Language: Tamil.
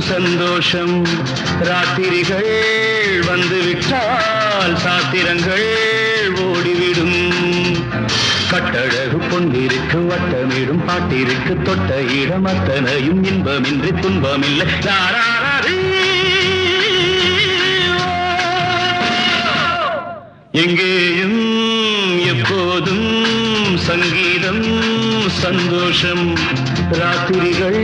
சந்தோஷம் ராத்திரிகள் வந்துவிட்டால் சாத்திரங்கள் ஓடிவிடும். கட்டழகு பொன்னிருக்கு வட்டமிடும் பாட்டிற்கு தொட்ட இடம் அத்தனையும் இன்பமின்றி துன்பமில்லை. எங்கேயும் எப்போதும் சங்கீதம் சந்தோஷம். ராத்திரிகள்